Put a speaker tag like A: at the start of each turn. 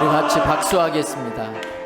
A: 우리 같이 박수하겠습니다.